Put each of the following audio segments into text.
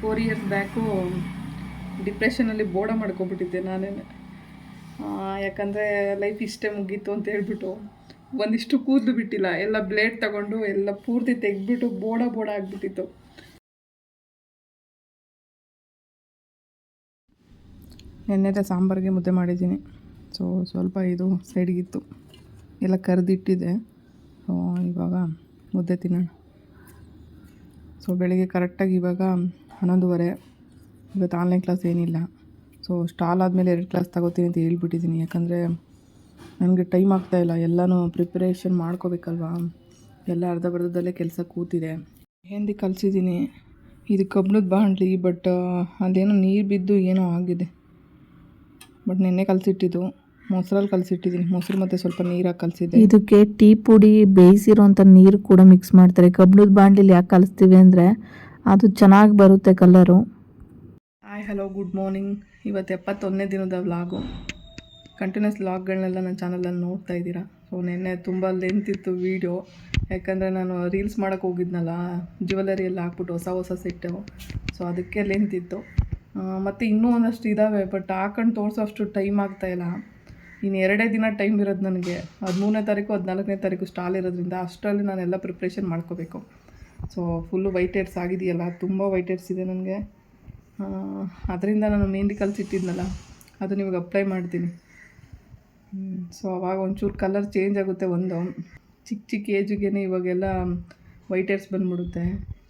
Four years back ಡಿಪ್ರೆಷನಲ್ಲಿ ಬೋಡ ಮಾಡ್ಕೊಬಿಟ್ಟಿದ್ದೆ ನಾನೇ. ಯಾಕಂದರೆ ಲೈಫ್ ಇಷ್ಟೇ ಮುಗೀತು ಅಂತ ಹೇಳ್ಬಿಟ್ಟು ಒಂದಿಷ್ಟು ಕೂದಲು ಬಿಟ್ಟಿಲ್ಲ, ಎಲ್ಲ ಬ್ಲೇಡ್ ತಗೊಂಡು ಎಲ್ಲ ಪೂರ್ತಿ ತೆಗೆದ್ಬಿಟ್ಟು ಬೋಡ ಬೋಡ ಆಗಿಬಿಟ್ಟಿತ್ತು. ನೆನ್ನೆ ಸಾಂಬಾರಿಗೆ ಮುದ್ದೆ ಮಾಡಿದ್ದೀನಿ. ಸೊ ಸ್ವಲ್ಪ ಇದು ಸೈಡ್ಗಿತ್ತು ಎಲ್ಲ ಕರೆದಿಟ್ಟಿದೆ. ಸೊ ಇವಾಗ ಮುದ್ದೆ ತಿನ್ನೋಣ. ಸೊ ಬೆಳಿಗ್ಗೆ ಕರೆಕ್ಟಾಗಿ ಇವಾಗ ಹನ್ನೊಂದುವರೆ. ಇವತ್ತು ಆನ್ಲೈನ್ ಕ್ಲಾಸ್ ಏನಿಲ್ಲ. ಸೊ ಸ್ಟಾಲ್ ಆದಮೇಲೆ ಎರಡು ಕ್ಲಾಸ್ ತಗೋತೀನಿ ಅಂತ ಹೇಳ್ಬಿಟ್ಟಿದ್ದೀನಿ. ಯಾಕಂದರೆ ನನಗೆ ಟೈಮ್ ಆಗ್ತಾಯಿಲ್ಲ ಎಲ್ಲನೂ ಪ್ರಿಪ್ರೇಷನ್ ಮಾಡ್ಕೋಬೇಕಲ್ವಾ? ಎಲ್ಲ ಅರ್ಧ ಬರ್ಧದಲ್ಲೇ ಕೆಲಸ ಕೂತಿದೆ. ಮೆಹಂದಿ ಕಲಿಸಿದ್ದೀನಿ. ಇದು ಕಬ್ಬಿಣದ ಬಾಂಡ್ಲಿ ಬಟ್ ಅದೇನೋ ನೀರು ಬಿದ್ದು ಏನೋ ಆಗಿದೆ. ಬಟ್ ನೆನ್ನೆ ಕಲಸಿಟ್ಟಿದ್ದು. ಮೊಸರಲ್ಲಿ ಕಲಸಿಟ್ಟಿದ್ದೀನಿ. ಮೊಸರು ಮತ್ತು ಸ್ವಲ್ಪ ನೀರಾಗಿ ಕಲಸಿದ್ದೆ. ಇದಕ್ಕೆ ಟೀ ಪುಡಿ ಬೇಯಿಸಿರೋಂಥ ನೀರು ಕೂಡ ಮಿಕ್ಸ್ ಮಾಡ್ತಾರೆ. ಕಬ್ಬಿಣದ ಬಾಂಡ್ಲಿಲಿ ಯಾಕೆ ಕಲಿಸ್ತೀವಿ ಅಂದರೆ ಅದು ಚೆನ್ನಾಗಿ ಬರುತ್ತೆ colour. Hi hello good morning ಇವತ್ತು ಎಪ್ಪತ್ತೊಂದನೇ ದಿನದ ವ್ಲಾಗು. ಕಂಟಿನ್ಯೂಸ್ ವ್ಲಾಗ್ಗಳನ್ನೆಲ್ಲ ನನ್ನ ಚಾನಲಲ್ಲಿ ನೋಡ್ತಾ ಇದ್ದೀರಾ? ಸೊ ನಿನ್ನೆ ತುಂಬ ಲೆಂತ್ ಇತ್ತು ವೀಡಿಯೋ ಯಾಕಂದರೆ ನಾನು ರೀಲ್ಸ್ ಮಾಡೋಕ್ಕೆ ಹೋಗಿದ್ನಲ್ಲ ಜ್ಯುವೆಲರಿಯಲ್ಲಿ ಹಾಕ್ಬಿಟ್ಟು ಹೊಸ ಹೊಸ ಸೆಟ್ಟು ಸೊ ಅದಕ್ಕೆ ಲೆಂತ್ ಇತ್ತು. ಮತ್ತು ಇನ್ನೂ ಒಂದಷ್ಟು ಇದ್ದಾವೆ ಬಟ್ ಹಾಕೊಂಡು ತೋರಿಸೋ ಅಷ್ಟು ಟೈಮ್ ಆಗ್ತಾಯಿಲ್ಲ ಇನ್ನು ಎರಡೇ ದಿನ ಟೈಮ್ ಇರೋದು ನನಗೆ. ಹದಿಮೂರನೇ ತಾರೀಕು, ಹದಿನಾಲ್ಕನೇ ತಾರೀಕು ಸ್ಟಾಲ್ ಇರೋದ್ರಿಂದ ಅಷ್ಟರಲ್ಲಿ ನಾನೆಲ್ಲ ಪ್ರಿಪ್ರೇಷನ್ ಮಾಡ್ಕೋಬೇಕು. ಸೊ ಫುಲ್ಲು ವೈಟ್ ಏಡ್ಸ್ ಆಗಿದೆಯಲ್ಲ, ತುಂಬ ವೈಟ್ ಹೇರ್ಸ್ ಇದೆ ನನಗೆ. ಅದರಿಂದ ನಾನು ಮೆಹಂದಿ ಕಲಿಸಿಟ್ಟಿದ್ನಲ್ಲ, ಅದು ನಿಮಗೆ ಅಪ್ಲೈ ಮಾಡ್ತೀನಿ. ಸೊ ಅವಾಗ ಒಂಚೂರು ಕಲರ್ ಚೇಂಜ್ ಆಗುತ್ತೆ ಒಂದು. ಚಿಕ್ಕ ಚಿಕ್ಕ ಏಜಿಗೇ ಇವಾಗೆಲ್ಲ ವೈಟ್ ಏರ್ಸ್ ಬಂದ್ಬಿಡುತ್ತೆ.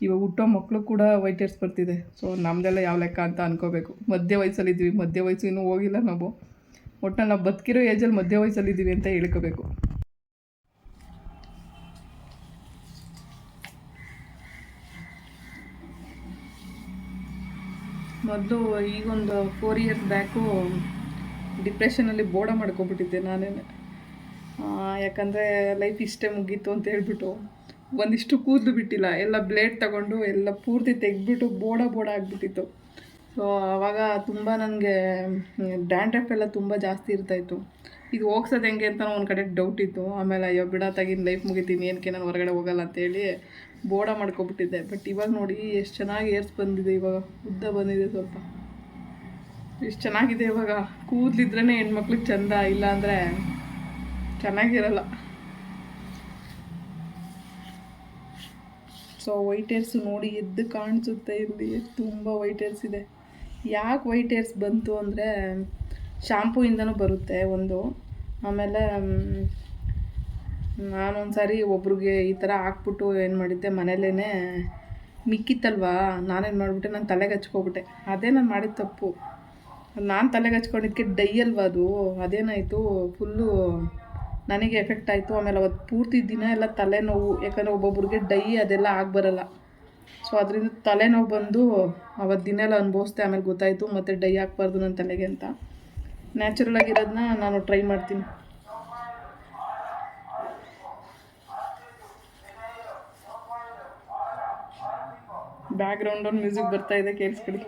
ಇವಾಗ ಹುಟ್ಟೋ ಮಕ್ಕಳು ಕೂಡ ವೈಟ್ ಏರ್ಸ್ ಬರ್ತಿದೆ. ಸೊ ನಮ್ಮದೆಲ್ಲ ಯಾವ ಲೆಕ್ಕ ಅಂತ ಅನ್ಕೋಬೇಕು. ಮಧ್ಯ ವಯಸ್ಸಲ್ಲಿದ್ದೀವಿ ಮಧ್ಯ ವಯಸ್ಸು ಇನ್ನೂ ಹೋಗಿಲ್ಲ ನಾವು. ಒಟ್ಟು ನಾವು ಬದುಕಿರೋ ಏಜಲ್ಲಿ ಮಧ್ಯ ವಯಸ್ಸಲ್ಲಿದ್ದೀವಿ ಅಂತ ಹೇಳ್ಕೋಬೇಕು. ಮೊದಲು ಈಗೊಂದು ಫೋರ್ ಇಯರ್ಸ್ ಬ್ಯಾಕು ಡಿಪ್ರೆಷನಲ್ಲಿ ಬೋಡ ಮಾಡ್ಕೊಬಿಟ್ಟಿದ್ದೆ ನಾನೇ. ಯಾಕಂದರೆ ಲೈಫ್ ಇಷ್ಟೇ ಮುಗೀತು ಅಂತ ಹೇಳ್ಬಿಟ್ಟು ಒಂದಿಷ್ಟು ಕೂದಲು ಬಿಟ್ಟಿಲ್ಲ, ಎಲ್ಲ ಬ್ಲೇಡ್ ತಗೊಂಡು ಎಲ್ಲ ಪೂರ್ತಿ ತೆಗೆದ್ಬಿಟ್ಟು ಬೋಡ ಬೋಡ ಆಗಿಬಿಟ್ಟಿತ್ತು. ಸೊ ಆವಾಗ ತುಂಬ ನನಗೆ ಡ್ಯಾಂಡ್ರಫ್ ಎಲ್ಲ ತುಂಬ ಜಾಸ್ತಿ ಇರ್ತಾಯಿತ್ತು. ಇದು ಹೋಗ್ಸೋದು ಹೆಂಗೆ ಅಂತ ಒಂದು ಕಡೆ ಡೌಟ್ ಇತ್ತು. ಆಮೇಲೆ ಅಯ್ಯೋ, ಬಿಡ ತಗಿನ ಲೈಫ್ ಮುಗಿತೀನಿ ಏನಕ್ಕೆ ನಾನು ಹೊರಗಡೆ ಹೋಗಲ್ಲ ಅಂತೇಳಿ ಬೋಡ ಮಾಡ್ಕೊಬಿಟ್ಟಿದ್ದೆ. ಬಟ್ ಇವಾಗ ನೋಡಿ ಎಷ್ಟು ಚೆನ್ನಾಗಿ ಏರ್ಸ್ ಬಂದಿದೆ ಇವಾಗ. ಉದ್ದ ಬಂದಿದೆ ಸ್ವಲ್ಪ. ಎಷ್ಟು ಚೆನ್ನಾಗಿದೆ ಇವಾಗ. ಕೂದಲಿದ್ರೇ ಹೆಣ್ಮಕ್ಳಿಗೆ ಚಂದ. ಇಲ್ಲ ಅಂದರೆ ಚೆನ್ನಾಗಿರಲ್ಲ. ಸೊ ವೈಟ್ ಏರ್ಸ್ ನೋಡಿ ಎದ್ದು ಕಾಣಿಸುತ್ತೆ ಇಲ್ಲಿ. ತುಂಬ ವೈಟ್ ಏರ್ಸ್ ಇದೆ. ಯಾಕೆ ವೈಟ್ ಏರ್ಸ್ ಬಂತು ಅಂದರೆ ಶಾಂಪೂಯಿಂದನೂ ಬರುತ್ತೆ ಒಂದು. ಆಮೇಲೆ ನಾನೊಂದು ಸಾರಿ ಒಬ್ರಿಗೆ ಈ ಥರ ಹಾಕ್ಬಿಟ್ಟು ಏನು ಮಾಡಿದ್ದೆ ಮನೇಲೇ ಮಿಕ್ಕಿತ್ತಲ್ವಾ? ನಾನೇನು ಮಾಡಿಬಿಟ್ಟೆ, ನಾನು ತಲೆಗೆ ಹಚ್ಕೊಬಿಟ್ಟೆ. ಅದೇ ನಾನು ಮಾಡಿದ ತಪ್ಪು. ನಾನು ತಲೆಗೆ ಹಚ್ಕೊಂಡಿದ್ದಕ್ಕೆ ಡೈ ಅಲ್ವಾ ಅದು? ಅದೇನಾಯಿತು? ಫುಲ್ಲು ನನಗೆ ಎಫೆಕ್ಟ್ ಆಯಿತು. ಆಮೇಲೆ ಅವತ್ತು ಪೂರ್ತಿ ದಿನ ಎಲ್ಲ ತಲೆನೋವು. ಯಾಕಂದರೆ ಒಬ್ಬೊಬ್ರಿಗೆ ಡೈ ಅದೆಲ್ಲ ಆಗಬರಲ್ಲ. ಸೊ ಅದರಿಂದ ತಲೆನೋವು ಬಂದು ಅವತ್ತು ದಿನ ಎಲ್ಲ ಅನುಭವಿಸ್ದೆ, ಆಮೇಲೆ ಗೊತ್ತಾಯಿತು, ಮತ್ತು ಡೈ ಹಾಕ್ಬಾರ್ದು ನನ್ನ ತಲೆಗೆ ಅಂತ. ನ್ಯಾಚುರಲ್ ಆಗಿರೋದನ್ನ ನಾನು ಟ್ರೈ ಮಾಡ್ತೀನಿ. ಬ್ಯಾಕ್ಗ್ರೌಂಡ್ ಒಂದು ಮ್ಯೂಸಿಕ್ ಬರ್ತಾ ಇದೆ ಕೇಳಿಸ್ಕೊಳ್ಳಿ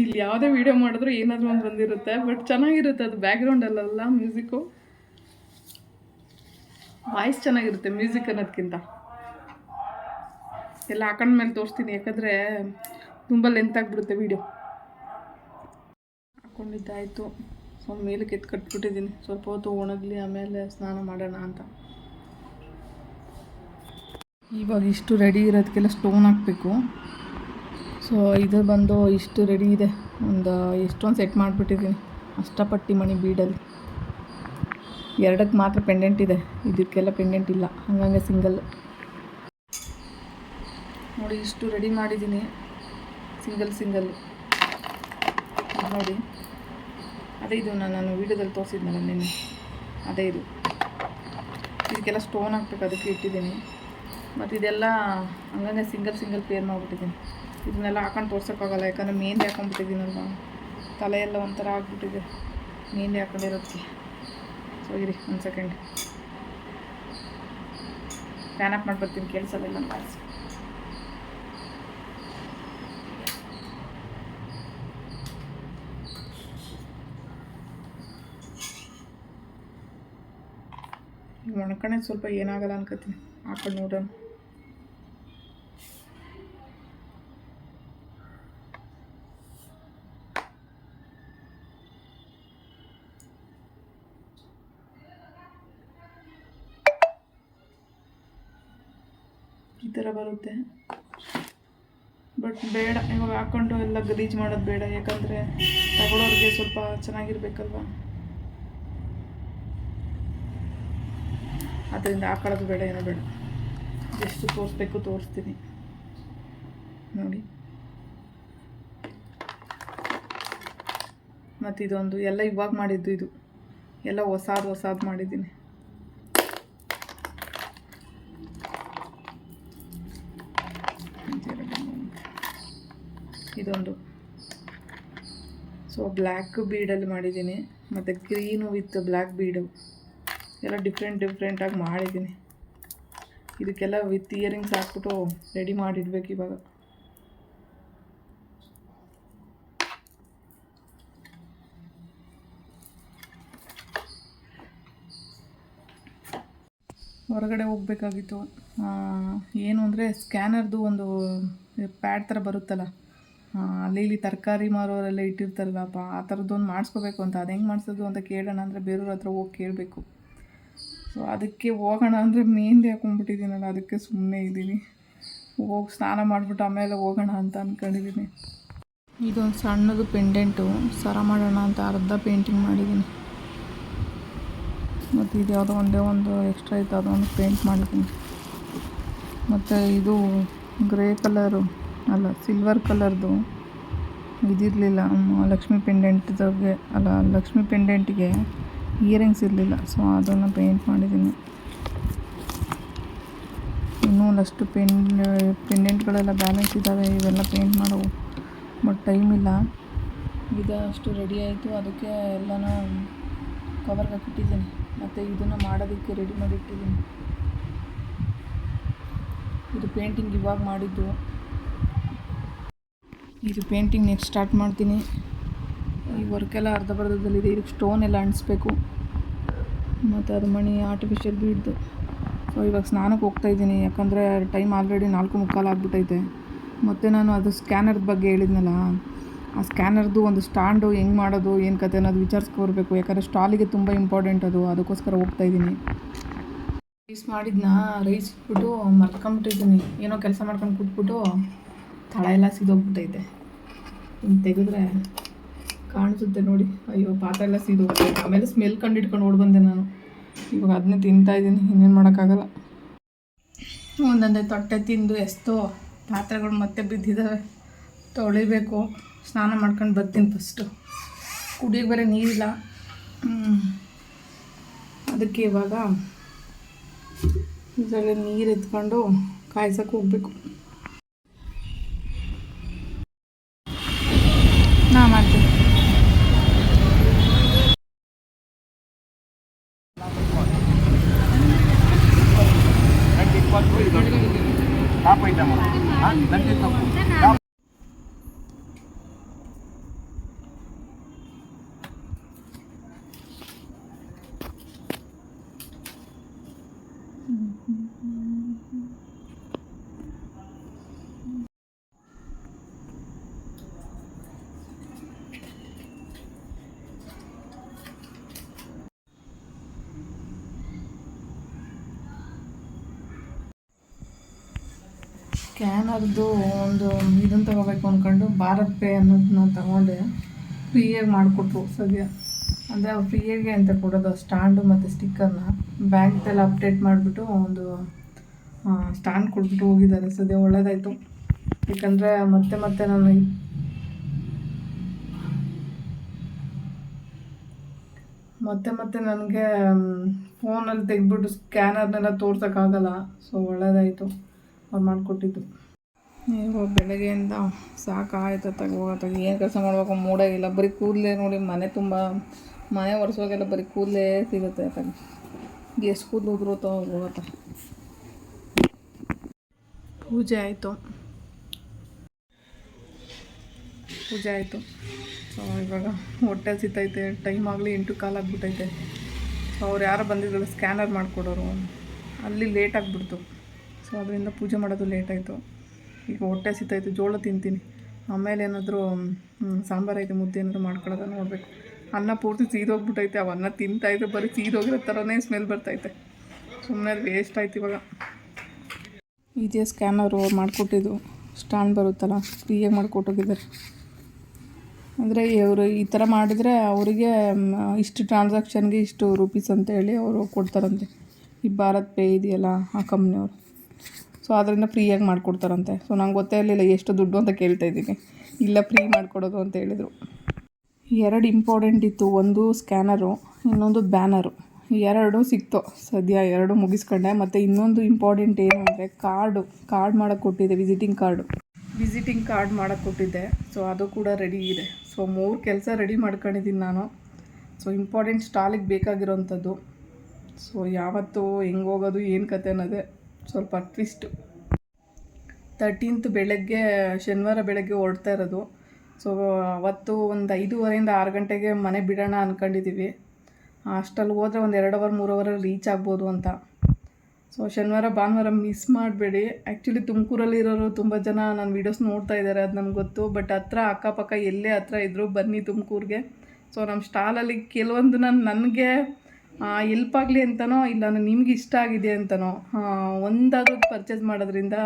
ಇಲ್ಲಿ ಯಾವುದೇ ವಿಡಿಯೋ ಮಾಡಿದ್ರು ಏನಾದರೂ ಒಂದು ಬಂದಿರುತ್ತೆ ಬಟ್ ಚೆನ್ನಾಗಿರುತ್ತೆ ಅದು ಬ್ಯಾಕ್ಗ್ರೌಂಡಲ್ಲೆಲ್ಲ ಮ್ಯೂಸಿಕ್ಕು ವಾಯ್ಸ್ ಚೆನ್ನಾಗಿರುತ್ತೆ ಮ್ಯೂಸಿಕ್ ಅನ್ನೋದಕ್ಕಿಂತ ಎಲ್ಲ ಹಾಕೊಂಡ್ಮೇಲೆ ತೋರಿಸ್ತೀನಿ, ಯಾಕಂದರೆ ತುಂಬ ಲೆಂತ್ ಆಗಿಬಿಡುತ್ತೆ ವಿಡಿಯೋ ಹಾಕ್ಕೊಂಡಿದ್ದಾಯಿತು ಸೊ ಮೇಲಕ್ಕೆ ಎತ್ತು ಕಟ್ಬಿಟ್ಟಿದ್ದೀನಿ. ಸ್ವಲ್ಪ ಹೊತ್ತು ಒಣಗಲಿ, ಆಮೇಲೆ ಸ್ನಾನ ಮಾಡೋಣ ಅಂತ. ಇವಾಗ ಇಷ್ಟು ರೆಡಿ ಇರೋದಕ್ಕೆಲ್ಲ ಸ್ಟೋನ್ ಹಾಕಬೇಕು. ಸೊ ಇದು ಬಂದು ಇಷ್ಟು ರೆಡಿ ಇದೆ. ಒಂದು ಎಷ್ಟೊಂದು ಸೆಟ್ ಮಾಡಿಬಿಟ್ಟಿದ್ದೀನಿ. ಅಷ್ಟಪಟ್ಟಿ ಮಣಿ ಬೀಡಲ್ಲಿ. ಎರಡಕ್ಕೆ ಮಾತ್ರ ಪೆಂಡೆಂಟ್ ಇದೆ. ಇದಕ್ಕೆಲ್ಲ ಪೆಂಡೆಂಟ್ ಇಲ್ಲ. ಹಂಗಂಗೆ ಸಿಂಗಲ್ ನೋಡಿ, ಇಷ್ಟು ರೆಡಿ ಮಾಡಿದ್ದೀನಿ. ಸಿಂಗಲ್ ಸಿಂಗಲ್ ನೋಡಿ. ಅದೇ ಇದು ನಾನು ನಾನು ವೀಡಿಯೋದಲ್ಲಿ ತೋರಿಸಿದ್ನಲ್ಲ ನಿನ್ನೆ. ಅದೇ ಇದು. ಇದಕ್ಕೆಲ್ಲ ಸ್ಟೋನ್ ಹಾಕ್ಬೇಕು, ಅದಕ್ಕೆ ಇಟ್ಟಿದ್ದೀನಿ. ಮತ್ತು ಇದೆಲ್ಲ ಹಂಗಂಗೆ ಸಿಂಗಲ್ ಸಿಂಗಲ್ ಪೇರ್ ಮಾಡಿಬಿಟ್ಟಿದ್ದೀನಿ. ಇದನ್ನೆಲ್ಲ ಹಾಕೊಂಡು ತೋರ್ಸೋಕ್ಕಾಗಲ್ಲ, ಯಾಕಂದರೆ ಮೆಹಂದಿ ಹಾಕೊಂಡ್ಬಿಟ್ಟಿದ್ದೀನಲ್ವ ತಲೆ ಎಲ್ಲ ಒಂಥರ ಆಗಿಬಿಟ್ಟಿದೆ. ಮೆಹಂದಿ ಹಾಕೊಂಡಿರೋದಕ್ಕೆ ಸೊ ಇರಿ, ಒಂದು ಸೆಕೆಂಡ್ ಫ್ಯಾನ್ ಆಫ್ ಮಾಡಿ ಬರ್ತೀನಿ ಕೇಳಿಸಲ್ಲ ಈಗ ಒಣಕಣೆ ಸ್ವಲ್ಪ ಏನಾಗಲ್ಲ ಅನ್ಕೋತೀನಿ. ಹಾಕೊಂಡು ನೋಡೋಣ. ಥರ ಬರುತ್ತೆ. ಬಟ್ ಬೇಡ, ಇವಾಗ ಹಾಕ್ಕೊಂಡು ಎಲ್ಲ ಗಲೀಜ್ ಮಾಡೋದು ಬೇಡ, ಯಾಕಂದರೆ ತಗೊಳ್ಳೋರಿಗೆ ಸ್ವಲ್ಪ ಚೆನ್ನಾಗಿರ್ಬೇಕಲ್ವ? ಅದರಿಂದ ಹಾಕೊಳ್ಳೋದು ಬೇಡ, ಏನೋ ಬೇಡ. ಎಷ್ಟು ತೋರಿಸ್ಬೇಕು ತೋರಿಸ್ತೀನಿ. ನೋಡಿ. ಮತ್ತು ಇದೊಂದು ಎಲ್ಲ ಇವಾಗ ಮಾಡಿದ್ದು ಇದು. ಎಲ್ಲ ಹೊಸಾದು ಹೊಸಾದು ಮಾಡಿದ್ದೀನಿ. ಇದೊಂದು ಸೊ ಬ್ಲ್ಯಾಕ್ ಬೀಡಲ್ಲಿ ಮಾಡಿದ್ದೀನಿ. ಮತ್ತು ಗ್ರೀನು ವಿತ್ ಬ್ಲ್ಯಾಕ್ ಬೀಡು ಎಲ್ಲ ಡಿಫ್ರೆಂಟ್ ಡಿಫ್ರೆಂಟಾಗಿ ಮಾಡಿದ್ದೀನಿ. ಇದಕ್ಕೆಲ್ಲ ವಿತ್ ಇಯರಿಂಗ್ಸ್ ಹಾಕ್ಬಿಟ್ಟು ರೆಡಿ ಮಾಡಿಡ್ಬೇಕು ಇವಾಗ. ಹೊರಗಡೆ ಹೋಗಬೇಕಾಗಿತ್ತು. ಏನು ಅಂದರೆ ಸ್ಕ್ಯಾನರ್ದು ಒಂದು ಪ್ಯಾಡ್ ಥರ ಬರುತ್ತಲ್ಲ. ಅಲ್ಲಿ ಇಲ್ಲಿ ತರಕಾರಿ ಮಾರೋರೆಲ್ಲ ಇಟ್ಟಿರ್ತಾರಲ್ಲಪ್ಪ, ಆ ಥರದ್ದೊಂದು ಮಾಡಿಸ್ಕೋಬೇಕು ಅಂತ, ಅದು ಹೆಂಗೆ ಮಾಡಿಸೋದು ಅಂತ ಕೇಳೋಣ ಅಂದರೆ ಬೇರೆಯವ್ರ ಹತ್ರ ಹೋಗಿ ಕೇಳಬೇಕು. ಸೊ ಅದಕ್ಕೆ ಹೋಗೋಣ ಅಂದರೆ ಮೆಹಂದಿ ಹಾಕೊಂಡ್ಬಿಟ್ಟಿದ್ದೀನಲ್ಲ, ಅದಕ್ಕೆ ಸುಮ್ಮನೆ ಇದ್ದೀನಿ. ಹೋಗಿ ಸ್ನಾನ ಮಾಡಿಬಿಟ್ಟು ಆಮೇಲೆ ಹೋಗೋಣ ಅಂತ ಅಂದ್ಕೊಂಡಿದ್ದೀನಿ ಇದೊಂದು ಸಣ್ಣದು ಪೆಂಡೆಂಟು ಸರ ಮಾಡೋಣ ಅಂತ ಅರ್ಧ ಪೇಂಟಿಂಗ್ ಮಾಡಿದ್ದೀನಿ. ಮತ್ತು ಇದು ಯಾವುದೋ ಒಂದೇ ಒಂದು ಎಕ್ಸ್ಟ್ರಾ ಇತ್ತು, ಅದೊಂದು ಪೇಂಟ್ ಮಾಡಿದ್ದೀನಿ. ಮತ್ತು ಇದು ಗ್ರೇ ಕಲರು ಅಲ್ಲ ಸಿಲ್ವರ್ ಕಲರ್ದು ಇದಿರಲಿಲ್ಲ. ಲಕ್ಷ್ಮಿ ಪೆಂಡೆಂಟ್ದಾಗೆ ಅಲ್ಲ, ಲಕ್ಷ್ಮಿ ಪೆಂಡೆಂಟಿಗೆ ಇಯರಿಂಗ್ಸ್ ಇರಲಿಲ್ಲ. ಸೊ ಅದನ್ನು ಪೇಂಟ್ ಮಾಡಿದ್ದೀನಿ ಇನ್ನೂ ಒಂದಷ್ಟು ಪೆನ್ ಪೆಂಡೆಂಟ್ಗಳೆಲ್ಲ ಬ್ಯಾಲೆನ್ಸ್ ಇದ್ದಾವೆ, ಇವೆಲ್ಲ ಪೇಂಟ್ ಮಾಡೋವು ಬಟ್ ಟೈಮ್ ಇಲ್ಲ. ಈಗ ಅಷ್ಟು ರೆಡಿ ಆಯಿತು. ಅದಕ್ಕೆ ಎಲ್ಲನೂ ಕವರ್ಗೆ ಹಾಕಿಟ್ಟಿದ್ದೀನಿ. ಮತ್ತು ಇದನ್ನು ಮಾಡೋದಕ್ಕೆ ರೆಡಿ ಮಾಡಿಟ್ಟಿದ್ದೀನಿ ಇದು ಪೇಂಟಿಂಗ್ ಇವಾಗ ಮಾಡಿದ್ದು. ಇದು ಪೇಂಟಿಂಗ್ ನೆಕ್ಸ್ಟ್ ಸ್ಟಾರ್ಟ್ ಮಾಡ್ತೀನಿ. ಈ ವರ್ಕೆಲ್ಲ ಅರ್ಧ ಬರ್ಧದಲ್ಲಿದೆ. ಇದಕ್ಕೆ ಸ್ಟೋನ್ ಎಲ್ಲ ಅಂಟಿಸ್ಬೇಕು. ಮತ್ತು ಅದು ಮಣಿ ಆರ್ಟಿಫಿಷಿಯಲ್ ಬೀಡ್ದು ಸೊ ಇವಾಗ ಸ್ನಾನಕ್ಕೆ ಹೋಗ್ತಾ ಇದ್ದೀನಿ. ಯಾಕಂದರೆ ಟೈಮ್ ಆಲ್ರೆಡಿ ನಾಲ್ಕು ಮುಕ್ಕಾಲು ಆಗ್ಬಿಟ್ಟೈತೆ. ಮತ್ತು ನಾನು ಅದು ಸ್ಕ್ಯಾನರ್ದ ಬಗ್ಗೆ ಹೇಳಿದ್ನಲ್ಲ, ಆ ಸ್ಕ್ಯಾನರ್ದು ಒಂದು ಸ್ಟ್ಯಾಂಡು ಹೆಂಗೆ ಮಾಡೋದು, ಏನು ಕತೆ ಅನ್ನೋದು ವಿಚಾರಿಸ್ಕೊಬರ್ಬೇಕು ಯಾಕಂದರೆ ಸ್ಟಾಲಿಗೆ ತುಂಬ ಇಂಪಾರ್ಟೆಂಟ್ ಅದು. ಅದಕ್ಕೋಸ್ಕರ ಹೋಗ್ತಾ ಇದ್ದೀನಿ. ರೈಸ್ ಮಾಡಿದ್ನ? ರೈಸ್ ಇಟ್ಬಿಟ್ಟು ಮರ್ಕೊಂಬಿಟ್ಟಿದ್ದೀನಿ ಏನೋ ಕೆಲಸ ಮಾಡ್ಕೊಂಡು ಕೂತ್ಬಿಟ್ಟು ತಳ ಎಲ್ಲ ಸಿದೋಗ್ಬಿಟ್ಟೈತೆ. ಹಿಂಗೆ ತೆಗೆದ್ರೆ ಕಾಣಿಸುತ್ತೆ ನೋಡಿ. ಅಯ್ಯೋ, ಪಾತ್ರೆ ಎಲ್ಲ ಸೀದು ಆಮೇಲೆ ಸ್ಮೆಲ್ ಕಂಡು ಹಿಡ್ಕೊಂಡು ಓಡ್ ಬಂದೆ ನಾನು. ಇವಾಗ ಅದನ್ನೇ ತಿಂತಾ ಇದ್ದೀನಿ, ಇನ್ನೇನು ಮಾಡೋಕ್ಕಾಗಲ್ಲ. ಒಂದೊಂದೇ ತೊಟ್ಟೆ ತಿಂದು ಎಷ್ಟೋ ಪಾತ್ರೆಗಳು ಮತ್ತೆ ಬಿದ್ದಿದ್ದಾವೆ ತೊಳಿಬೇಕು, ಸ್ನಾನ ಮಾಡ್ಕೊಂಡು ಬರ್ತೀನಿ ಫಸ್ಟು ಕುಡಿಯೋಕೆ ಬರೀ ನೀರಿಲ್ಲ. ಅದಕ್ಕೆ ಇವಾಗ ಇದರಲ್ಲಿ ನೀರು ಎತ್ಕೊಂಡು ಕಾಯ್ಸೋಕೆ ಹೋಗ್ಬೇಕು. Nandito po. ಸ್ಕ್ಯಾನರ್ದು ಒಂದು ಇದನ್ನು ತಗೋಬೇಕು ಅಂದ್ಕೊಂಡು ಭಾರತ್ ಪೇ ಅನ್ನೋದನ್ನ ತಗೊಂಡೆ. ಫ್ರೀಯಾಗಿ ಮಾಡಿಕೊಟ್ರು ಸದ್ಯ. ಅಂದರೆ ಅವ್ರು ಫ್ರೀಯಾಗೆ ಅಂತ ಕೊಡೋದು ಸ್ಟ್ಯಾಂಡು ಮತ್ತು ಸ್ಟಿಕ್ಕರ್ನ. ಬ್ಯಾಂಕ್ದಲ್ಲಿ ಅಪ್ಡೇಟ್ ಮಾಡಿಬಿಟ್ಟು ಒಂದು ಸ್ಟ್ಯಾಂಡ್ ಕೊಟ್ಬಿಟ್ಟು ಹೋಗಿದ್ದಾರೆ. ಸದ್ಯ ಒಳ್ಳೇದಾಯಿತು. ಯಾಕಂದರೆ ಮತ್ತೆ ಮತ್ತೆ ನಾನು ಮತ್ತೆ ಮತ್ತೆ ನನಗೆ ಫೋನಲ್ಲಿ ತೆಗೆದ್ಬಿಟ್ಟು ಸ್ಕ್ಯಾನರ್ನೆಲ್ಲ ತೋರ್ಸೋಕ್ಕಾಗಲ್ಲ. ಸೊ ಒಳ್ಳೇದಾಯಿತು. ಅವ್ರು ಮಾಡಿಕೊಟ್ಟಿದ್ದು. ಇವಾಗ ಬೆಳಗ್ಗೆಯಿಂದ ಸಾಕಾಯ್ತು ತಗೋತಾಗ ಏನು ಕೆಲಸ ಮಾಡ್ಬೇಕು? ಮೂಡೇ ಇಲ್ಲ ಬರೀ ಕೂದಲೇ ನೋಡಿ ಮನೆ ತುಂಬ, ಮನೆ ಒರೆಸೋಗೆಲ್ಲ ಬರೀ ಕೂದಲೇ ಸಿಗುತ್ತೆ ಯಾಕಂದ್ರೆ ಎಷ್ಟು ಕೂದಲು ಉದುರುತ್ತೋ ಹೋಗುತ್ತೆ ಪೂಜೆ ಆಯಿತು. ಪೂಜೆ ಆಯಿತು. ಸೊ ಇವಾಗ ಹೊಟ್ಟೆ ಸಿತೈತೆ ಟೈಮ್ ಆಗಲಿ ಎಂಟು ಕಾಲು ಆಗ್ಬಿಟ್ಟೈತೆ ಸೊ ಅವ್ರು ಯಾರು ಬಂದಿದ್ರಲ್ಲ ಸ್ಕ್ಯಾನರ್ ಮಾಡಿಕೊಡೋರು. ಅಲ್ಲಿ ಲೇಟ್ ಆಗಿಬಿಡ್ತು. ಸೊ ಅದರಿಂದ ಪೂಜೆ ಮಾಡೋದು ಲೇಟಾಯಿತು ಈಗ ಹೊಟ್ಟೆ ಸಿತ್ತಾಯಿತು ಜೋಳ ತಿಂತೀನಿ. ಆಮೇಲೆ ಏನಾದರೂ ಸಾಂಬಾರು ಐತೆ, ಮುದ್ದೆ ಏನಾದರೂ ಮಾಡ್ಕೊಳ್ಳೋದ ನೋಡಬೇಕು. ಅನ್ನ ಪೂರ್ತಿ ಸೀದೋಗ್ಬಿಟ್ಟೈತೆ ಅವು ಅನ್ನ ತಿಂತಾಯಿದ್ರೆ ಬರೀ ಸೀದೋಗಿರೋ ಥರನೇ ಸ್ಮೆಲ್ ಬರ್ತೈತೆ ಸುಮ್ಮನೆ ವೇಸ್ಟ್ ಆಯ್ತು ಇವಾಗ. ಇದೇ ಸ್ಕ್ಯಾನರು ಮಾಡಿಕೊಟ್ಟಿದ್ದು. ಸ್ಟ್ಯಾಂಡ್ ಬರುತ್ತಲ್ಲ ಫ್ರೀಯಾಗಿ ಮಾಡಿಕೊಟ್ಟೋಗಿದ್ದಾರೆ. ಅಂದರೆ ಇವರು ಈ ಥರ ಮಾಡಿದರೆ ಅವರಿಗೆ ಇಷ್ಟು ಟ್ರಾನ್ಸಾಕ್ಷನ್ಗೆ ಇಷ್ಟು ರುಪೀಸ್ ಅಂತ ಹೇಳಿ ಅವರು ಕೊಡ್ತಾರಂತೆ. ಈ ಭಾರತ್ ಪೇ ಇದೆಯಲ್ಲ, ಆ ಕಂಪ್ನಿಯವರು ಸೊ ಅದರಿಂದ ಫ್ರೀಯಾಗಿ ಮಾಡಿಕೊಡ್ತಾರಂತೆ. ಸೊ ನಂಗೆ ಗೊತ್ತೇ ಇರಲಿಲ್ಲ ಎಷ್ಟು ದುಡ್ಡು ಅಂತ ಕೇಳ್ತಾ ಇದ್ದೀನಿ. ಇಲ್ಲ ಫ್ರೀ ಮಾಡಿಕೊಡೋದು ಅಂತ ಹೇಳಿದರು. ಎರಡು ಇಂಪಾರ್ಟೆಂಟ್ ಇತ್ತು. ಒಂದು ಸ್ಕ್ಯಾನರು ಇನ್ನೊಂದು ಬ್ಯಾನರು ಎರಡು ಸಿಕ್ತು. ಸದ್ಯ ಎರಡು ಮುಗಿಸ್ಕೊಂಡೆ. ಮತ್ತು ಇನ್ನೊಂದು ಇಂಪಾರ್ಟೆಂಟ್ ಏನು ಅಂದರೆ ಕಾರ್ಡು ಕಾರ್ಡ್ ಮಾಡೋಕ್ಕೆ ಕೊಟ್ಟಿದ್ದೆ ವಿಸಿಟಿಂಗ್ ಕಾರ್ಡು ವಿಸಿಟಿಂಗ್ ಕಾರ್ಡ್ ಮಾಡೋಕ್ಕೆ ಕೊಟ್ಟಿದ್ದೆ. ಸೊ ಅದು ಕೂಡ ರೆಡಿ ಇದೆ. ಸೊ ಮೂರು ಕೆಲಸ ರೆಡಿ ಮಾಡ್ಕೊಂಡಿದ್ದೀನಿ ನಾನು. ಸೊ ಇಂಪಾರ್ಟೆಂಟ್ ಸ್ಟಾಲಿಗೆ ಬೇಕಾಗಿರೋವಂಥದ್ದು ಸೊ ಯಾವತ್ತು ಹೆಂಗೆ ಹೋಗೋದು, ಏನು ಕತೆ ಅನ್ನೋದೇ. ಸ್ವಲ್ಪ ಟ್ವಿಸ್ಟು ತರ್ಟೀನ್ತ್ ಬೆಳಗ್ಗೆ, ಶನಿವಾರ ಬೆಳಗ್ಗೆ ಹೊರಡ್ತಾ ಇರೋದು. ಸೊ ಅವತ್ತು ಒಂದು ಐದೂವರೆಯಿಂದ ಆರು ಗಂಟೆಗೆ ಮನೆ ಬಿಡೋಣ ಅಂದ್ಕೊಂಡಿದ್ದೀವಿ ಅಷ್ಟಲ್ಲಿ ಹೋದರೆ ಒಂದು ಎರಡು ಅವರ್ ಮೂರು ಅವರಲ್ಲಿ ರೀಚ್ ಆಗ್ಬೋದು ಅಂತ. ಸೊ ಶನಿವಾರ, ಭಾನುವಾರ ಮಿಸ್ ಮಾಡಬೇಡಿ. ಆ್ಯಕ್ಚುಲಿ ತುಮಕೂರಲ್ಲಿ ಇರೋರು ತುಂಬ ಜನ ನನ್ನ ವೀಡಿಯೋಸ್ ನೋಡ್ತಾ ಇದ್ದಾರೆ ಅದು ನಮ್ಗೆ ಗೊತ್ತು. ಬಟ್ ಹತ್ರ, ಅಕ್ಕಪಕ್ಕ ಎಲ್ಲೇ ಹತ್ರ ಇದ್ದರು ಬನ್ನಿ ತುಮಕೂರಿಗೆ. ಸೊ ನಮ್ಮ ಸ್ಟಾಲಲ್ಲಿ ಕೆಲವೊಂದು ನಾನು, ನನಗೆ ಎಲ್ಪ್ ಆಗಲಿ ಅಂತನೋ, ಇಲ್ಲ ನಿಮ್ಗೆ ಇಷ್ಟ ಆಗಿದೆ ಅಂತನೋ ಒಂದಾದ್ರೂ ಪರ್ಚೇಸ್ ಮಾಡೋದ್ರಿಂದ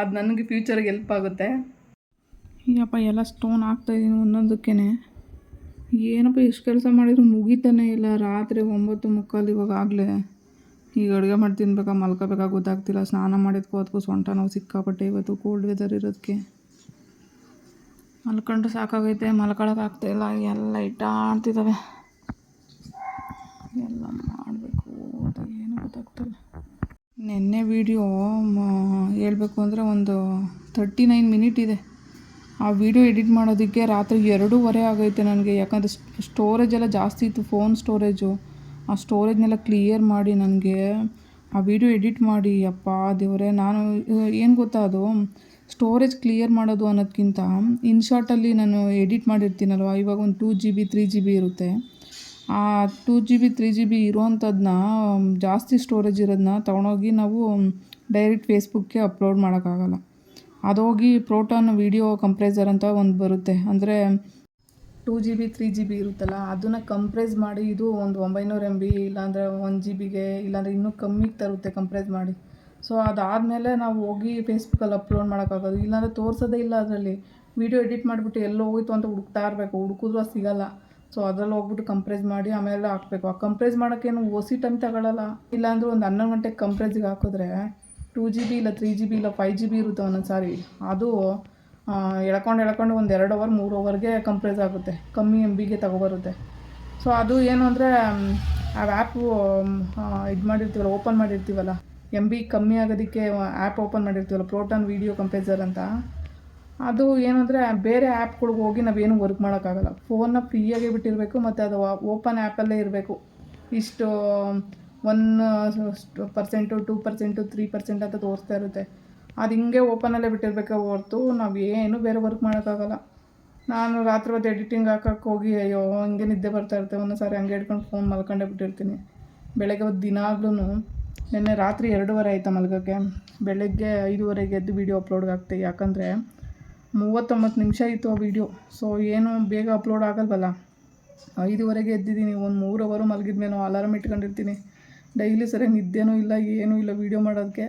ಅದು ನನಗೆ ಫ್ಯೂಚರ್ಗೆ ಎಲ್ಪ್ ಆಗುತ್ತೆ. ಈಗಪ್ಪ ಎಲ್ಲ ಸ್ಟೋನ್ ಹಾಕ್ತಾಯಿದ್ದೀನಿ ಒಂದೊಂದಕ್ಕೇ ಏನಪ್ಪ ಎಷ್ಟು ಕೆಲಸ ಮಾಡಿದ್ರು ಮುಗಿತಾನೆ ಇಲ್ಲ, ರಾತ್ರಿ ಒಂಬತ್ತು ಮುಕ್ಕಾಲು ಇವಾಗ ಆಗಲೇ. ಈಗ ಅಡುಗೆ ಮಾಡಿ ತಿನ್ಬೇಕಾ, ಮಲ್ಕೋಬೇಕಾ ಗೊತ್ತಾಗ್ತಿಲ್ಲ. ಸ್ನಾನ ಮಾಡಿದ್ಕೋ ಅದಕ್ಕೂ ಸೊಂಟ ನಾವು ಸಿಕ್ಕಾಪಟ್ಟೆ ಇವತ್ತು ಕೋಲ್ಡ್ ವೆದರ್ ಇರೋದಕ್ಕೆ ಮಲ್ಕೊಂಡ್ರೆ ಸಾಕಾಗೈತೆ ಮಲ್ಕೊಳಕ್ಕೆ ಆಗ್ತಾಯಿಲ್ಲ ಎಲ್ಲ ಇಟ್ಟಾಡ್ತಿದ್ದಾವೆ ಎಲ್ಲ ಮಾಡಬೇಕು ಅಂತ ಏನು ಗೊತ್ತಾಗ್ತಿಲ್ಲ. ನಿನ್ನೆ ವೀಡಿಯೋ ಹೇಳಬೇಕು ಅಂದರೆ ಒಂದು ತರ್ಟಿ ನೈನ್ ಮಿನಿಟ್ ಇದೆ. ಆ ವಿಡಿಯೋ ಎಡಿಟ್ ಮಾಡೋದಕ್ಕೆ ರಾತ್ರಿ ಎರಡೂವರೆ ಆಗೈತೆ ನನಗೆ. ಯಾಕಂದರೆ ಸ್ಟೋರೇಜ್ ಎಲ್ಲ ಜಾಸ್ತಿ ಇತ್ತು ಫೋನ್ ಸ್ಟೋರೇಜು ಆ ಸ್ಟೋರೇಜ್ನೆಲ್ಲ ಕ್ಲಿಯರ್ ಮಾಡಿ ನನಗೆ ಆ ವಿಡಿಯೋ ಎಡಿಟ್ ಮಾಡಿ. ಅಪ್ಪ ದೇವರೇ, ನಾನು, ಏನು ಗೊತ್ತಾ ಅದು? ಸ್ಟೋರೇಜ್ ಕ್ಲಿಯರ್ ಮಾಡೋದು ಅನ್ನೋದಕ್ಕಿಂತ ಇನ್ಶಾರ್ಟಲ್ಲಿ ನಾನು ಎಡಿಟ್ ಮಾಡಿರ್ತೀನಲ್ವ? ಇವಾಗ ಒಂದು two G B three G B ಇರುತ್ತೆ. Two G B three G B ಇರೋವಂಥದ್ದನ್ನ ಜಾಸ್ತಿ ಸ್ಟೋರೇಜ್ ಇರೋದನ್ನ ತೊಗೊಂಡೋಗಿ ನಾವು ಡೈರೆಕ್ಟ್ ಫೇಸ್ಬುಕ್ಗೆ ಅಪ್ಲೋಡ್ ಮಾಡೋಕ್ಕಾಗಲ್ಲ. ಅದೋಗಿ ಪ್ರೋಟಾನ್ ವೀಡಿಯೋ ಕಂಪ್ರೇಸರ್ ಅಂತ ಒಂದು ಬರುತ್ತೆ. ಅಂದರೆ two G B three G B ಇರುತ್ತಲ್ಲ, ಅದನ್ನು ಕಂಪ್ರೇಸ್ ಮಾಡಿ ಇದು ಒಂದು ಒಂಬೈನೂರು ಎಂ ಬಿ ಇಲ್ಲಾಂದರೆ ಒನ್ ಜಿ ಬಿಗೆ ಇಲ್ಲಾಂದರೆ ಇನ್ನೂ ಕಮ್ಮಿಗೆ ತರುತ್ತೆ ಕಂಪ್ರೇಸ್ ಮಾಡಿ. ಸೊ ಅದಾದಮೇಲೆ ನಾವು ಹೋಗಿ ಫೇಸ್ಬುಕ್ಕಲ್ಲಿ ಅಪ್ಲೋಡ್ ಮಾಡೋಕ್ಕಾಗೋದು. ಇಲ್ಲಾಂದರೆ ತೋರಿಸೋದೇ ಇಲ್ಲ ಅದರಲ್ಲಿ. ವೀಡಿಯೋ ಎಡಿಟ್ ಮಾಡಿಬಿಟ್ಟು ಎಲ್ಲೋಗಿತ್ತು ಅಂತ ಹುಡುಕ್ತಾ ಇರಬೇಕು. ಹುಡುಕಿದ್ರು ಸಿಗಲ್ಲ. ಸೊ ಅದ್ರಲ್ಲಿ ಹೋಗ್ಬಿಟ್ಟು ಕಂಪ್ರೇಸ್ ಮಾಡಿ ಆಮೇಲೆ ಹಾಕ್ಬೇಕು. ಆ ಕಂಪ್ರೇಸ್ ಮಾಡೋಕ್ಕೇನು ಒಸಿ ಟೈಮ್ ತಗೊಳ್ಳಲ್ಲ ಇಲ್ಲಾಂದ್ರೆ ಒಂದು ಹನ್ನೊಂದು ಗಂಟೆಗೆ ಕಂಪ್ರೇಸಿಗೆ ಹಾಕಿದ್ರೆ ಟೂ ಜಿ ಬಿ ಇಲ್ಲ ತ್ರೀ ಜಿ ಬಿ ಇಲ್ಲ ಫೈವ್ ಜಿ ಬಿ ಇರುತ್ತೆ ಒಂದೊಂದು ಸಾರಿ ಅದು ಎಳ್ಕೊಂಡು ಎಳ್ಕೊಂಡು ಒಂದು ಎರಡು ಅವರ್ ಮೂರು ಅವರ್ಗೆ ಕಂಪ್ರೇಸ್ ಆಗುತ್ತೆ. ಕಮ್ಮಿ ಎಂ ಬಿಗೆ ತಗೊಬರುತ್ತೆ. ಸೊ ಅದು ಏನು ಅಂದರೆ ಆ ಆ್ಯಪು ಇದು ಮಾಡಿರ್ತೀವಲ್ಲ ಓಪನ್ ಮಾಡಿರ್ತೀವಲ್ಲ. ಎಂ ಬಿ ಕಮ್ಮಿ ಆಗೋದಕ್ಕೆ ಆ್ಯಪ್ ಓಪನ್ ಮಾಡಿರ್ತೀವಲ್ಲ ಪ್ರೋಟಾನ್ ವೀಡಿಯೋ ಕಂಪೇಸರ್ ಅಂತ. ಅದು ಏನಂದರೆ ಬೇರೆ ಆ್ಯಪ್ಗಳಿಗೆ ಹೋಗಿ ನಾವೇನು ವರ್ಕ್ ಮಾಡೋಕ್ಕಾಗಲ್ಲ. ಫೋನ್ನ ಫ್ರೀಯಾಗೆ ಬಿಟ್ಟಿರಬೇಕು, ಮತ್ತು ಅದು ಓಪನ್ ಆ್ಯಪಲ್ಲೇ ಇರಬೇಕು. ಇಷ್ಟು one percent two percent three percent ಅಂತ ತೋರಿಸ್ತಾ ಇರುತ್ತೆ. ಅದು ಹಿಂಗೆ ಓಪನಲ್ಲೇ ಬಿಟ್ಟಿರಬೇಕಾ ಹೊರ್ತು ನಾವು ಏನು ಬೇರೆ ವರ್ಕ್ ಮಾಡೋಕ್ಕಾಗಲ್ಲ. ನಾನು ರಾತ್ರಿ ಹೊತ್ತು ಎಡಿಟಿಂಗ್ ಹಾಕೋಕ್ಕೆ ಹೋಗಿ, ಅಯ್ಯೋ, ಹಂಗೆ ನಿದ್ದೆ ಬರ್ತಾ ಇರುತ್ತೆ. ಒಂದೊಂದು ಸಾರಿ ಹಂಗೆ ಹಿಡ್ಕೊಂಡು ಫೋನ್ ಮಲ್ಕೊಂಡೇ ಬಿಟ್ಟಿರ್ತೀನಿ. ಬೆಳಗ್ಗೆ ಹೊತ್ತು ದಿನಾಗ್ಲೂ ನಿನ್ನೆ ರಾತ್ರಿ ಎರಡೂವರೆ ಆಯಿತಾ ಮಲ್ಗೋಕ್ಕೆ ಬೆಳಗ್ಗೆ ಐದೂವರೆಗೆ ಎದ್ದು ವೀಡಿಯೋ ಅಪ್ಲೋಡ್ಗೆ ಹಾಕ್ತೆ ಯಾಕಂದರೆ ಮೂವತ್ತೊಂಬತ್ತು ನಿಮಿಷ ಇತ್ತು ಆ ವೀಡಿಯೋ ಸೊ ಏನು ಬೇಗ ಅಪ್ಲೋಡ್ ಆಗಲ್ವಲ್ಲ? ಐದುವರೆಗೆ ಎದ್ದಿದ್ದೀನಿ. ಒಂದು ಮೂರು ಅವರು ಮಲಗಿದ ಮೇಲೆ ಅಲಾರಾಮ್ ಇಟ್ಕೊಂಡಿರ್ತೀನಿ. ಡೈಲಿ ಸರಿಯಾಗಿ ನಿದ್ದೆನೂ ಇಲ್ಲ, ಏನೂ ಇಲ್ಲ ವೀಡಿಯೋ ಮಾಡೋದಕ್ಕೆ.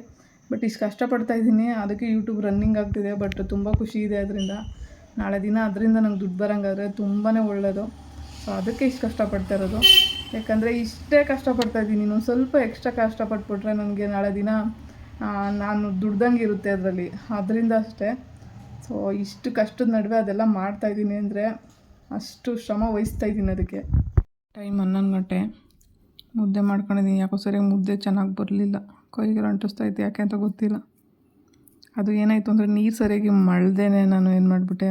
ಬಟ್ ಇಷ್ಟು ಕಷ್ಟಪಡ್ತಾ ಇದ್ದೀನಿ. ಅದಕ್ಕೆ ಯೂಟ್ಯೂಬ್ ರನ್ನಿಂಗ್ ಆಗ್ತಿದೆ ಬಟ್ ತುಂಬ ಖುಷಿ ಇದೆ ಅದರಿಂದ. ನಾಳೆ ದಿನ ಅದರಿಂದ ನಂಗೆ ದುಡ್ಡು ಬರೋಂಗಾದ್ರೆ ತುಂಬಾ ಒಳ್ಳೆಯದು ಸೊ ಅದಕ್ಕೆ ಇಷ್ಟು ಕಷ್ಟಪಡ್ತಾ ಇರೋದು. ಯಾಕಂದರೆ ಇಷ್ಟೇ ಕಷ್ಟಪಡ್ತಾ ಇದ್ದೀನಿ. ಇನ್ನೊಂದು ಸ್ವಲ್ಪ ಎಕ್ಸ್ಟ್ರಾ ಕಷ್ಟಪಟ್ಬಿಟ್ರೆ ನನಗೆ ನಾಳೆ ದಿನ ನಾನು ದುಡ್ದಂಗೆ ಇರುತ್ತೆ ಅದರಲ್ಲಿ. ಅದರಿಂದ ಅಷ್ಟೇ. ಸೊ, ಇಷ್ಟು ಕಷ್ಟದ ನಡುವೆ ಅದೆಲ್ಲ ಮಾಡ್ತಾಯಿದ್ದೀನಿ ಅಂದರೆ ಅಷ್ಟು ಶ್ರಮ ವಹಿಸ್ತಾ ಇದ್ದೀನಿ ಅದಕ್ಕೆ. ಟೈಮ್ ಹನ್ನೊಂದು ಗಂಟೆ. ಮುದ್ದೆ ಮಾಡ್ಕೊಂಡಿದ್ದೀನಿ. ಯಾಕೋ ಸರಿಯಾಗಿ ಮುದ್ದೆ ಚೆನ್ನಾಗಿ ಬರಲಿಲ್ಲ. ಕೈಗೆ ಅಂಟಿಸ್ತಾ ಇತ್ತು ಯಾಕೆ ಅಂತ ಗೊತ್ತಿಲ್ಲ. ಅದು ಏನಾಯಿತು ಅಂದರೆ ನೀರು ಸರಿಯಾಗಿ ಮಳ್ದೇನೆ ನಾನು ಏನು ಮಾಡಿಬಿಟ್ಟೆ?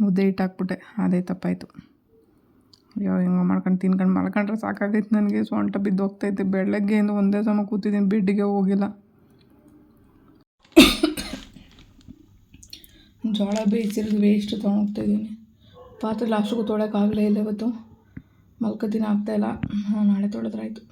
ಮುದ್ದೆ ಇಟ್ಟು ಹಾಕ್ಬಿಟ್ಟೆ. ಅದೇ ತಪ್ಪಾಯಿತು. ಅಯ್ಯೋ, ಹೆಂಗೋ ಮಾಡ್ಕೊಂಡು ತಿನ್ಕೊಂಡು ಮಲ್ಕೊಂಡ್ರೆ ಸಾಕಾಗೈತೆ ನನಗೆ. ಸೊಂಟ ಬಿದ್ದು ಹೋಗ್ತೈತೆ ಬೆಳಗ್ಗೆಯಿಂದ ಒಂದೇ ಸಮ ಕೂತಿದ್ದೀನಿ. ಬೆಡ್ಡಿಗೆ ಹೋಗಿಲ್ಲ. ಜೋಳ ಬೇಯಿಸಿರೋದು ವೇಸ್ಟ್ ತೊಗೊಂಡೋಗ್ತಾಯಿದ್ದೀನಿ ಪಾತ್ರೆ ಲಾಸ್ಟಿಗೂ ತೊಳೆಯೋಕ್ಕಾಗಲೇ ಇಲ್ಲ ಇವತ್ತು. ಮಲ್ಕೋ ದಿನ ಆಗ್ತಾಯಿಲ್ಲ ನಾಳೆ ತೊಳೆದ್ರಾಯ್ತು